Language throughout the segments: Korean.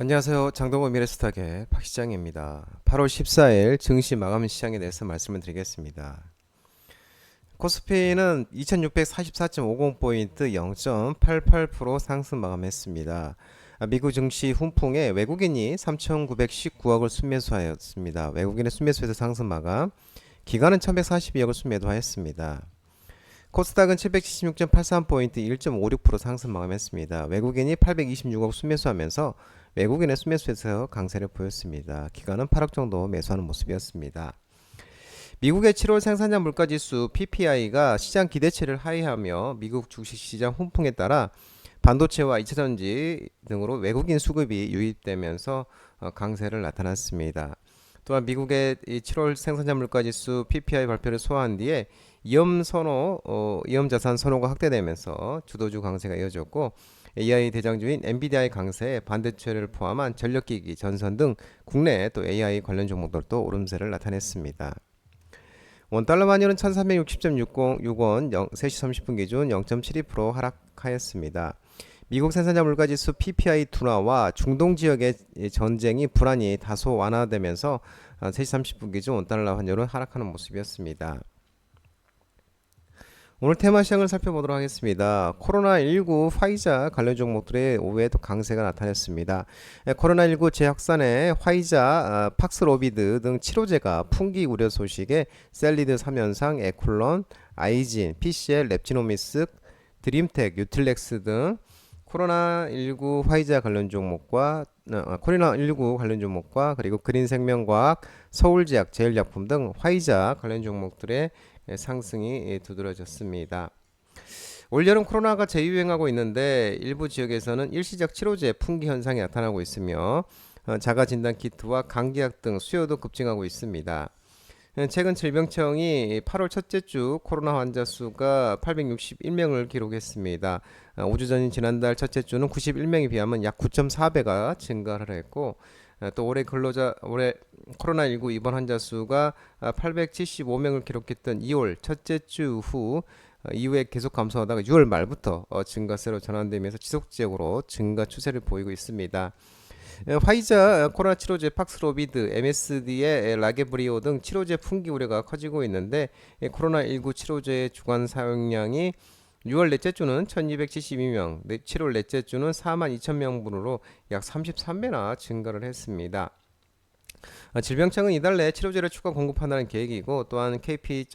안녕하세요. 장동건 미래스탁의 박 시장입니다. 8월 14일 증시 마감 시장에 대해서 말씀을 드리겠습니다. 코스피는 2644.50포인트 0.88% 상승 마감했습니다. 아, 미국 증시 훈풍에 외국인이 3,919억을 순매수하였습니다. 외국인의 순매수에서 상승 마감, 기관은 1,142억을 순매도하였습니다. 코스닥은 776.83포인트 1.56% 상승 마감했습니다. 외국인이 826억 순매수하면서 외국인의 순매수에서 강세를 보였습니다. 기관은 8억 정도 매수하는 모습이었습니다. 미국의 7월 생산자 물가지수 PPI가 시장 기대치를 하회하며 미국 주식시장 훈풍에 따라 반도체와 2차전지 등으로 외국인 수급이 유입되면서 어, 강세를 나타났습니다. 또한 미국의 7월 생산자 물가지수 PPI 발표를 소화한 뒤에 위험 선호, 어, 위험 자산 선호가 확대되면서 주도주 강세가 이어졌고 AI 대장주인 엔비디아의 강세에 반도체를 포함한 전력기기, 전선 등 국내 또 AI 관련 종목들도 오름세를 나타냈습니다. 원달러 환율은 1360.60원 3시 30분 기준 0.72% 하락하였습니다. 미국 생산자 물가지수 PPI 둔화와 중동 지역의 전쟁이 불안이 다소 완화되면서 3시 30분 기준 원달러 환율은 하락하는 모습이었습니다. 오늘 테마 시장을 살펴보도록 하겠습니다. 코로나19 화이자 관련 종목들의 오후에 또 강세가 나타났습니다. 예, 코로나19 재확산에 화이자, 아, 팍스로비드 등 치료제가 풍기 우려 소식에 셀리드 3연상, 에쿨론, 아이진, PCL, 랩지노미스, 드림텍, 유틸렉스 등 코로나19 화이자 관련 종목과 어, 코로나19 관련 종목과 그리고 그린생명과학, 서울제약, 제일약품 등 화이자 관련 종목들의 예, 상승이 예, 두드러졌습니다. 올여름 코로나가 재유행하고 있는데 일부 지역에서는 일시적 치료제 풍기 현상이 나타나고 있으며 어, 자가 진단 키트와 감기약 등 수요도 급증하고 있습니다. 예, 최근 질병청이 8월 첫째 주 코로나 환자 수가 861명을 기록했습니다. 5주 어, 전인 지난달 첫째 주는 91명에 비하면 약 9.4배가 증가를 했고 또 올해 근로자 올해 코로나19 입원 환자 수가 875명을 기록했던 2월 첫째 주 후 이후에 계속 감소하다가 6월 말부터 어, 증가세로 전환되면서 지속적으로 증가 추세를 보이고 있습니다. 화이자 코로나 치료제 팍스로비드, MSD의 라게브리오 등 치료제 품귀 우려가 커지고 있는데 코로나19 치료제의 주간 사용량이 6월 넷째 주는 1272명, 7월 넷째 주는 4만 2천 명분으로 약 33배나 증가를 했습니다. 아, 질병청은 이달 내 치료제를 추가 공급한다는 계획이고 또한 KP.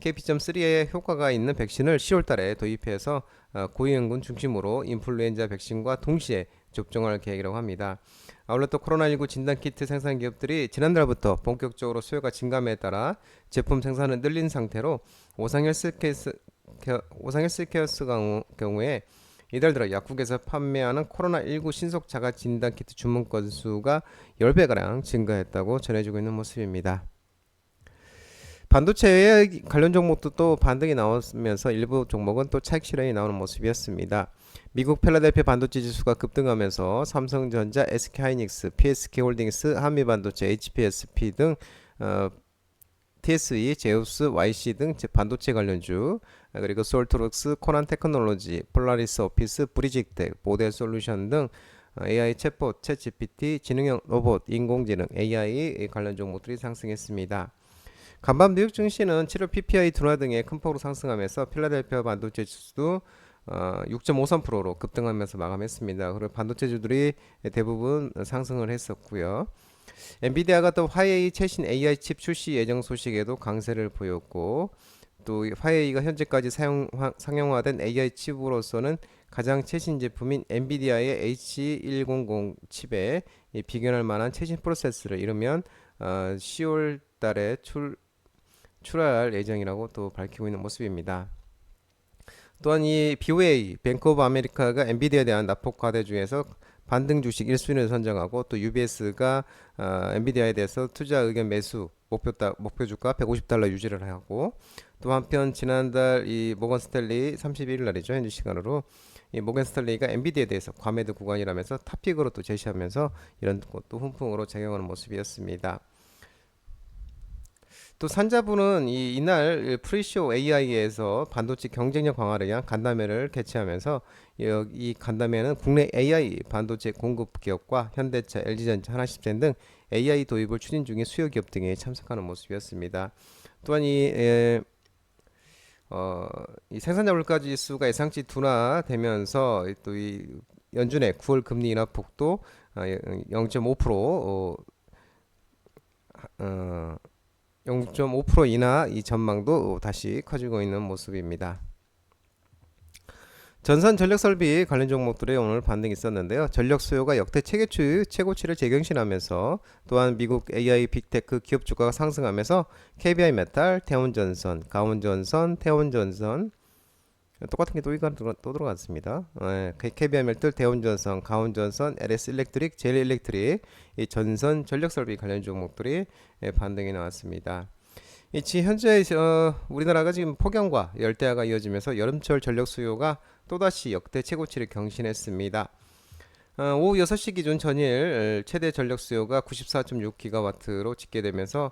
KP.3의 효과가 있는 백신을 10월 달에 도입해서 아, 고위험군 중심으로 인플루엔자 백신과 동시에 접종할 계획이라고 합니다. 아울러 또 코로나19 진단키트 생산 기업들이 지난달부터 본격적으로 수요가 증감에 따라 제품 생산을 늘린 상태로 오상 헬스케어스 오상 헬스케어스 경우에 이달 들어 약국에서 판매하는 코로나19 신속 자가 진단 키트 주문 건수가 10배가량 증가했다고 전해지고 있는 모습입니다. 반도체 관련 종목도 또 반등이 나오면서 일부 종목은 또 차익 실현이 나오는 모습이었습니다. 미국 펠라델피아 반도체 지수가 급등하면서 삼성전자, SK하이닉스, PSK홀딩스, 한미반도체, HPSP 등 어, TSE, 제우스, YC 등 반도체 관련주 그리고 솔트록스, 코난 테크놀로지, 폴라리스 오피스, 브리직텍, 모델 솔루션 등 AI 챗봇, 챗GPT, 지능형 로봇, 인공지능, AI 관련 종목들이 상승했습니다. 간밤 뉴욕 증시는 7월 PPI 둔화 등의 큰 폭으로 상승하면서 필라델피아 반도체 지수도 어, 6.53%로 급등하면서 마감했습니다. 그리고 반도체주들이 대부분 상승을 했었고요. 엔비디아가 또 화웨이 최신 AI 칩 출시 예정 소식에도 강세를 보였고 또 화웨이가 현재까지 사용 상용화된 AI 칩으로서는 가장 최신 제품인 엔비디아의 H100 칩에 비견할 만한 최신 프로세스를 이르면 어, 10월 달에 출, 출할 예정이라고 또 밝히고 있는 모습입니다. 또한 이 BOA, 뱅크 오브 아메리카가 엔비디아에 대한 납폭 과대 중에서 반등 주식 1순위를 선정하고 또 UBS가 어, 엔비디아에 대해서 투자 의견 매수 목표 다, 목표 주가 150달러 유지를 하고 또 한편 지난달 이 모건 스탠리 31일 날이죠 현지 시간으로 이 모건 스탠리가 엔비디아에 대해서 과매도 구간이라면서 탑픽으로 또 제시하면서 이런 것도 훈풍으로 작용하는 모습이었습니다. 또 산자부는 이 이날 프리쇼 AI에서 반도체 경쟁력 강화를 위한 간담회를 개최하면서 여- 이 간담회는 국내 AI 반도체 공급 기업과 현대차, LG전자, 하나심센 등 AI 도입을 추진 중인 수요 기업 등이 참석하는 모습이었습니다. 또한 이 에, 어, 이 생산자 물가 지수가 예상치 둔화되면서 또 이 연준의 9월 금리 인하 폭도 어, 0.5% 어, 어, 0.5% 인하 이 전망도 다시 커지고 있는 모습입니다. 전선 전력 설비 관련 종목들의 오늘 반등이 있었는데요. 전력 수요가 역대 최고치, 최고치를 재경신하면서 또한 미국 AI 빅테크 기업 주가가 상승하면서 KBI 메탈, 태원전선, 가온전선, 태원전선 똑같은 게또 들어- 또 들어갔습니다. 예, KBI 메탈, 태원전선, 가온전선, LS 일렉트릭, 제일 일렉트릭 이 전선 전력 설비 관련 종목들이 예, 반등이 나왔습니다. 이 지- 현재 어, 우리나라가 지금 폭염과 열대야가 이어지면서 여름철 전력 수요가 또다시 역대 최고치를 경신했습니다. 어, 오후 6시 기준 전일 최대 전력 수요가 94.6기가와트로 집계되면서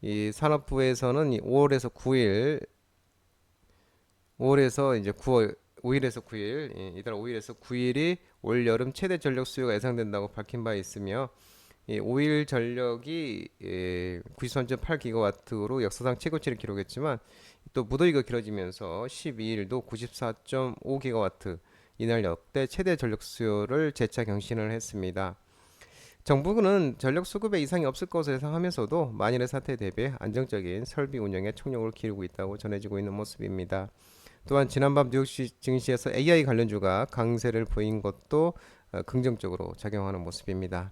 이 산업부에서는 이 5월에서 9일 5월에서 이제 9월 5일에서 9일 예, 이달 5일에서 9일이 올 여름 최대 전력 수요가 예상된다고 밝힌 바 있으며 이 5일 전력이 예, 93.8기가와트로 역사상 최고치를 기록했지만 또 무더위가 길어지면서 12일도 94.5기가와트 이날 역대 최대 전력 수요를 재차 경신을 했습니다. 정부는 전력 수급에 이상이 없을 것을 예상하면서도 만일의 사태에 대비해 안정적인 설비 운영에 총력을 기울이고 있다고 전해지고 있는 모습입니다. 또한 지난밤 뉴욕 시 증시에서 AI 관련주가 강세를 보인 것도 어, 긍정적으로 작용하는 모습입니다.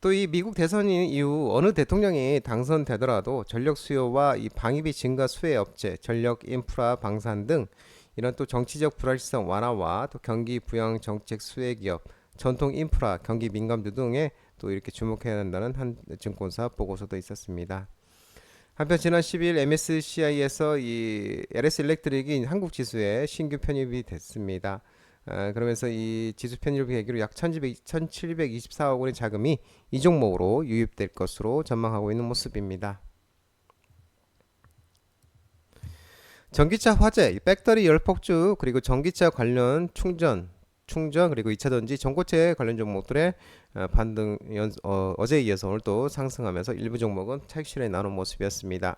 또 이 미국 대선 이후 어느 대통령이 당선되더라도 전력 수요와 이 방위비 증가 수혜 업체, 전력 인프라 방산 등 이런 또 정치적 불확실성 완화와 또 경기 부양 정책 수혜 기업, 전통 인프라, 경기 민감주 등에 또 이렇게 주목해야 한다는 한 증권사 보고서도 있었습니다. 한편 지난 10일 MSCI에서 이 LS 일렉트릭이 한국 지수에 신규 편입이 됐습니다. 아, 그러면서 이 지수 편입 계기로 약 1,700, 1,724억 원의 자금이 이 종목으로 유입될 것으로 전망하고 있는 모습입니다. 전기차 화재, 이 배터리 열폭주 그리고 전기차 관련 충전, 충전 그리고 2차 전지, 전고체 관련 종목들의 어, 반등 연, 어, 어제에 이어서 오늘 또 상승하면서 일부 종목은 차익실에 나눈 모습이었습니다.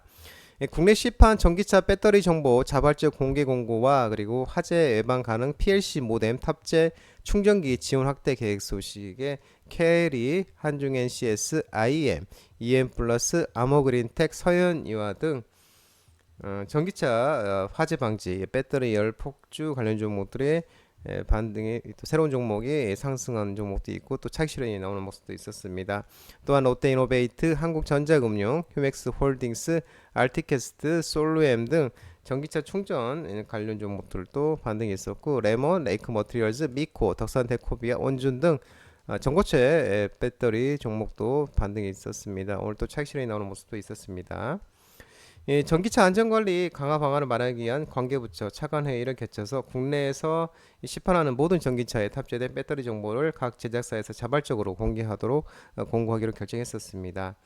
예, 국내 시판 전기차 배터리 정보 자발적 공개 공고와 그리고 화재 예방 가능 PLC 모뎀 탑재 충전기 지원 확대 계획 소식에 캐리, 한중엔 CS, IM, EM 플러스, 아머그린텍, 서현이와 등 어, 전기차 어, 화재 방지, 배터리 열 폭주 관련 종목들의 에, 반등이 또 새로운 종목이 상승한 종목도 있고 또 차익 실현이 나오는 모습도 있었습니다. 또한 롯데이노베이트, 한국전자금융, 휴맥스 홀딩스, 알티캐스트, 솔루엠 등 전기차 충전 관련 종목들도 반등이 있었고 레몬, 레이크 머티리얼즈, 미코, 덕산테코비아, 온준 등 아, 전고체 에, 배터리 종목도 반등이 있었습니다. 오늘 또 차익 실현이 나오는 모습도 있었습니다. 예, 전기차 안전관리 강화 방안을 마련하기 위한 관계부처 차관회의를 개최해서 국내에서 이 시판하는 모든 전기차에 탑재된 배터리 정보를 각 제작사에서 자발적으로 공개하도록 어, 공고하기로 결정했었습니다.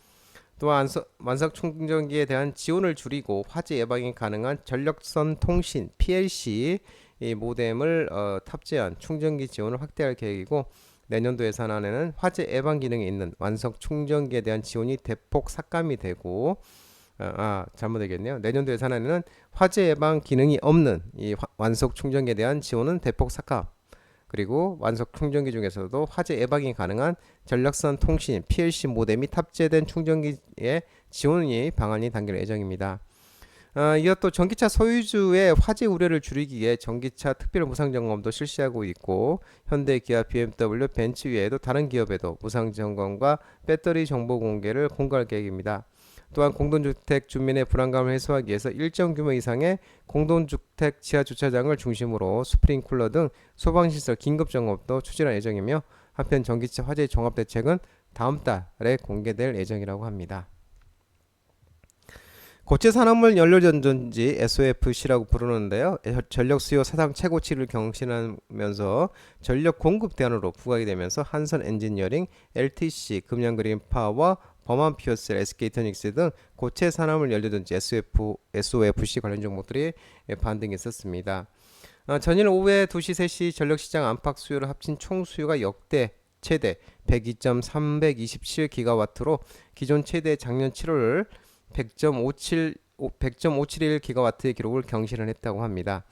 또한 완석 충전기에 대한 지원을 줄이고 화재 예방이 가능한 전력선 통신 PLC 이 모뎀을 어, 탑재한 충전기 지원을 확대할 계획이고 내년도 예산안에는 화재 예방 기능이 있는 완석 충전기에 대한 지원이 대폭 삭감이 되고 아, 아 잘못 얘기했네요. 내년도 예산안에는 화재 예방 기능이 없는 이 화- 완속 충전기에 대한 지원은 대폭 삭감. 그리고 완속 충전기 중에서도 화재 예방이 가능한 전력선 통신 PLC 모뎀이 탑재된 충전기에 지원이 방안이 담길 예정입니다. 아, 이어 또 전기차 소유주의 화재 우려를 줄이기 위해 전기차 특별 무상 점검도 실시하고 있고 현대, 기아, BMW, 벤츠 외에도 다른 기업에도 무상 점검과 배터리 정보 공개를 공고할 계획입니다. 또한 공동주택 주민의 불안감을 해소하기 위해서 일정 규모 이상의 공동주택 지하 주차장을 중심으로 스프링쿨러 등 소방시설 긴급 점검도 추진할 예정이며 한편 전기차 화재 종합 대책은 다음 달에 공개될 예정이라고 합니다. 고체 산업물 연료 전전지 SOFC라고 부르는데요. 전력 수요 사상 최고치를 경신하면서 전력 공급 대안으로 부각이 되면서 한선 엔지니어링, LTC, 금양그린 파워, 범한 피어스, SK터닉스 등 고체 산업을 열려든지 SF, SOFC 관련 종목들이 예, 반등했었습니다. 어, 전일 오후에 2시, 3시 전력시장 안팎 수요를 합친 총 수요가 역대 최대 102.327기가와트로 기존 최대 작년 7월 100.57 100.571 기가와트의 기록을 경신을 했다고 합니다.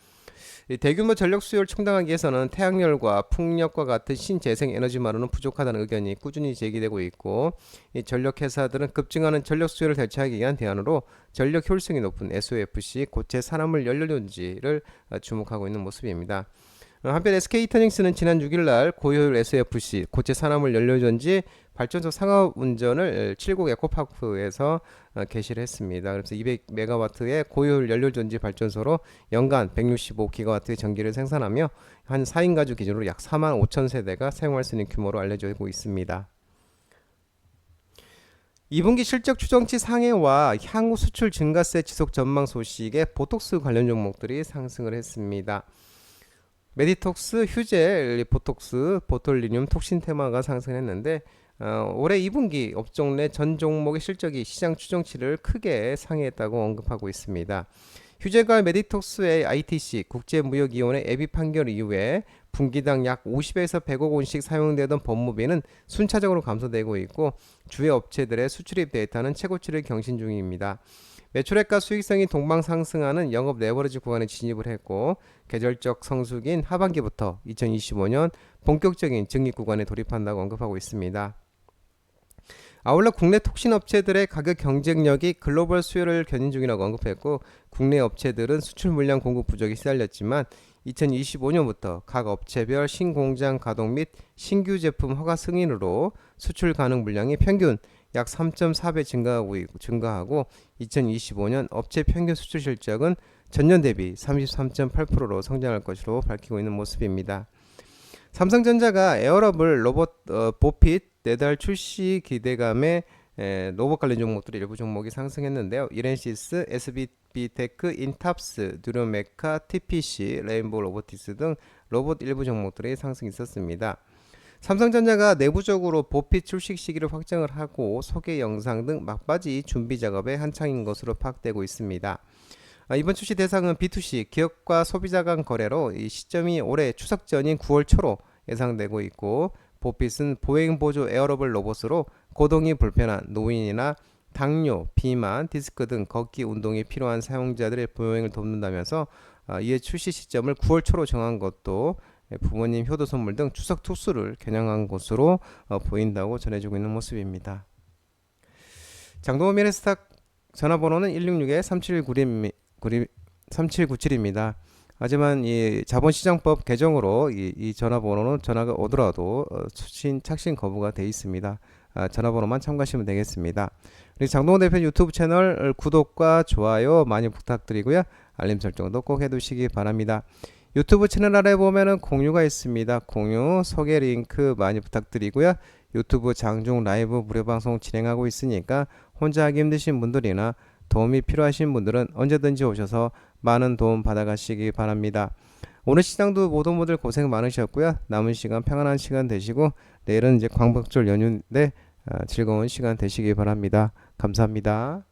대규모 전력 수요를 충당하기 위해서는 태양열과 풍력과 같은 신재생 에너지만으로는 부족하다는 의견이 꾸준히 제기되고 있고 이 전력 회사들은 급증하는 전력 수요를 대체하기 위한 대안으로 전력 효율성이 높은 SOFC 고체 산화물 연료전지를 주목하고 있는 모습입니다. 어, 한편 SK이터닝스는 지난 6일 날 고효율 SFC 고체 산화물 연료전지 발전소 상업 운전을 칠곡 에코파크에서 어, 개시를 했습니다. 그래서 200메가와트의 고효율 연료전지 발전소로 연간 165기가와트의 전기를 생산하며 한 4인 가족 기준으로 약 4만 5천 세대가 사용할 수 있는 규모로 알려지고 있습니다. 2분기 실적 추정치 상해와 향후 수출 증가세 지속 전망 소식에 보톡스 관련 종목들이 상승을 했습니다. 메디톡스, 휴젤, 보톡스, 보톨리늄, 톡신 테마가 상승했는데 어, 올해 2분기 업종 내 전 종목의 실적이 시장 추정치를 크게 상회했다고 언급하고 있습니다. 휴젤과 메디톡스의 ITC 국제무역위원회 예비 판결 이후에 분기당 약 50에서 100억 원씩 사용되던 법무비는 순차적으로 감소되고 있고 주요 업체들의 수출입 데이터는 최고치를 경신 중입니다. 매출액과 수익성이 동방 상승하는 영업 레버리지 구간에 진입을 했고 계절적 성수기인 하반기부터 2025년 본격적인 증리 구간에 돌입한다고 언급하고 있습니다. 아울러 국내 톡신 업체들의 가격 경쟁력이 글로벌 수요를 견인 중이라고 언급했고 국내 업체들은 수출 물량 공급 부족이 시달렸지만 2025년부터 각 업체별 신공장 가동 및 신규 제품 허가 승인으로 수출 가능 물량이 평균 약 3.4배 증가하고 증가하고 2025년 업체 평균 수출 실적은 전년 대비 33.8%로 성장할 것으로 밝히고 있는 모습입니다. 삼성전자가 에어러블 로봇 어, 보핏 내달 출시 기대감에 에, 로봇 관련 종목들이 일부 종목이 상승했는데요. 이렌시스, SBT테크, 인탑스, 뉴로메카, TPC, 레인보우 로보티스 등 로봇 일부 종목들이 상승 있었습니다. 삼성전자가 내부적으로 보핏 출시 시기를 확정을 하고 소개 영상 등 막바지 준비 작업에 한창인 것으로 파악되고 있습니다. 아, 이번 출시 대상은 B2C 기업과 소비자 간 거래로 이 시점이 올해 추석 전인 9월 초로 예상되고 있고 보핏은 보행 보조 에어러블 로봇으로 고동이 불편한 노인이나 당뇨, 비만, 디스크 등 걷기 운동이 필요한 사용자들의 보행을 돕는다면서 아, 이에 출시 시점을 9월 초로 정한 것도 예, 부모님 효도 선물 등 추석 특수를 겨냥한 것으로 어, 보인다고 전해지고 있는 모습입니다. 장동호 미래스탁 전화번호는 166-3797입니다. 하지만 이 자본시장법 개정으로 이, 이 전화번호는 전화가 오더라도 어, 수신 착신 거부가 돼 있습니다. 아, 전화번호만 참고하시면 되겠습니다. 우리 장동호 대표 유튜브 채널 구독과 좋아요 많이 부탁드리고요. 알림 설정도 꼭 해두시기 바랍니다. 유튜브 채널 아래 보면은 공유가 있습니다. 공유, 소개 링크 많이 부탁드리고요. 유튜브 장중 라이브 무료 방송 진행하고 있으니까 혼자 하기 힘드신 분들이나 도움이 필요하신 분들은 언제든지 오셔서 많은 도움 받아가시기 바랍니다. 오늘 시장도 모든 분들 고생 많으셨고요. 남은 시간 평안한 시간 되시고 내일은 이제 광복절 연휴인데 아, 즐거운 시간 되시기 바랍니다. 감사합니다.